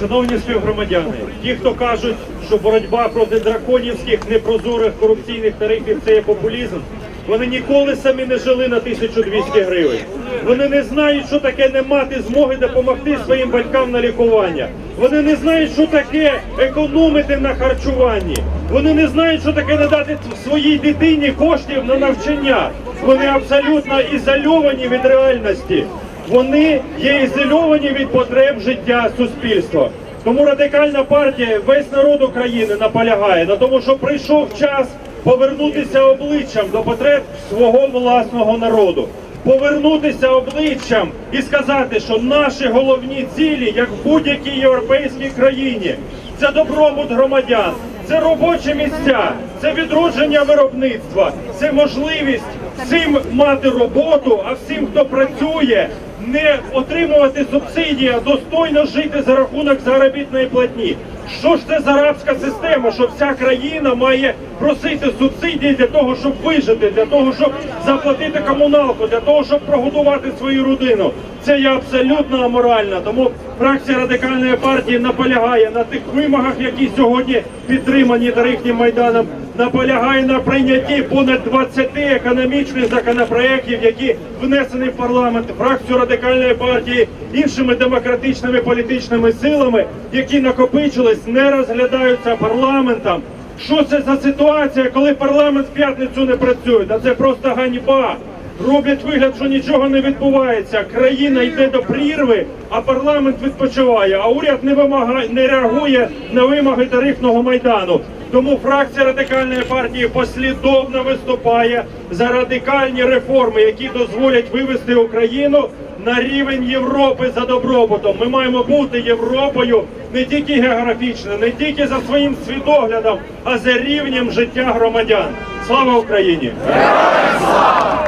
Шановні співгромадяни, ті, хто кажуть, що боротьба проти драконівських непрозорих корупційних тарифів це є популізм, вони ніколи самі не жили на 1200 гривень. Вони не знають, що таке не мати змоги допомогти своїм батькам на лікування. Вони не знають, що таке економити на харчуванні. Вони не знають, що таке не дати своїй дитині коштів на навчання. Вони абсолютно ізольовані від реальності. Вони є ізольовані від потреб життя суспільства. Тому радикальна партія, весь народ України наполягає на тому, що прийшов час повернутися обличчям до потреб свого власного народу. Повернутися обличчям і сказати, що наші головні цілі, як в будь-якій європейській країні, це добробут громадян, це робочі місця, це відродження виробництва, це можливість всім мати роботу, а всім, хто працює, не отримувати субсидії, а достойно жити за рахунок заробітної платні. Що ж це за арабська система, що вся країна має просити субсидії для того, щоб вижити, для того, щоб заплатити комуналку, для того, щоб прогодувати свою родину? Це є абсолютно аморально. Тому фракція радикальної партії наполягає на тих вимогах, які сьогодні підтримані тарифним майданом наполягає на прийнятті понад 20 економічних законопроєктів, які внесені в парламент фракцію радикальної партії іншими демократичними політичними силами, які накопичились, не розглядаються парламентом. Що це за ситуація, коли парламент в п'ятницю не працює? Та це просто ганьба. Роблять вигляд, що нічого не відбувається. Країна йде до прірви, а парламент відпочиває. А уряд не вимагає, не реагує на вимоги тарифного майдану. Тому фракція радикальної партії послідовно виступає за радикальні реформи, які дозволять вивести Україну на рівень Європи за добробутом. Ми маємо бути Європою не тільки географічно, не тільки за своїм світоглядом, а за рівнем життя громадян. Слава Україні!